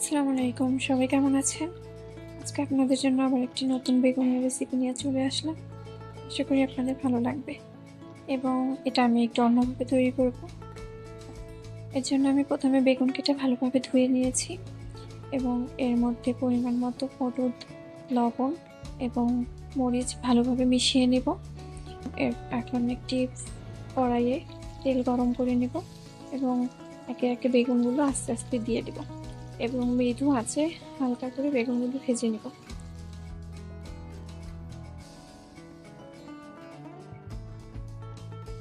আসসালামু আলাইকুম সবাই কেমন আছেন? আজকে আপনাদের জন্য আবার একটি নতুন বেগুনের রেসিপি নিয়ে চলে আসলাম। আশা করি আপনাদের ভালো লাগবে। এবং এটা আমি একটু অন্যভাবে তৈরি করব। এর জন্য আমি প্রথমে বেগুন কেটে ভালোভাবে ধুয়ে নিয়েছি এবং এর মধ্যে পরিমাণ মতো হলুদ, লবণ এবং মরিচ ভালোভাবে মিশিয়ে নেব। এখন একটি কড়াইয়ে তেল গরম করে নেব এবং একে একে বেগুনগুলো আস্তে আস্তে দিয়ে দেব। এবং মৃদু আছে, হালকা করে বেগুনগুলো ভেজে নেব।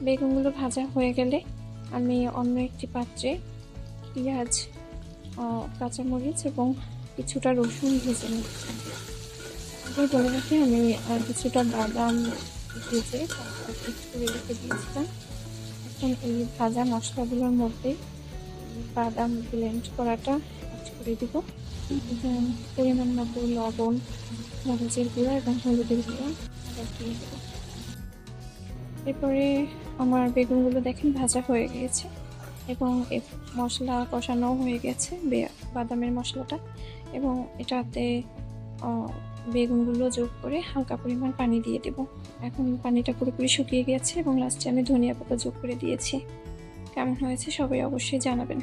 বেগুনগুলো ভাজা হয়ে গেলে আমি অন্য একটি পাত্রে পেঁয়াজ কাঁচামরিচ এবং কিছুটা রসুন ভেজে নিচ্ছি বলে রাখি, আমি কিছুটা বাদাম ভেজে করে রেখে দিয়েছিলাম। এখন এই ভাজা মশলাগুলোর মধ্যে বাদাম ব্লেন্ড করাটা অ্যাড করে দিব পরিমাণ মতো লবণ, মরিচের গুঁড়া এবং হলুদের গুঁড়া দিয়ে দেবো। এরপরে আমার বেগুনগুলো দেখেন ভাজা হয়ে গিয়েছে এবং মশলা কষানো হয়ে গেছে বাদামের মশলাটা এবং এটাতে বেগুনগুলো যোগ করে হালকা পরিমাণ পানি দিয়ে দেব। এখন পানিটা পুরোপুরি শুকিয়ে গেছে এবং লাস্টে আমি ধনিয়া পাতা যোগ করে দিয়েছি। কেমন হয়েছে সবাই অবশ্যই জানাবেন।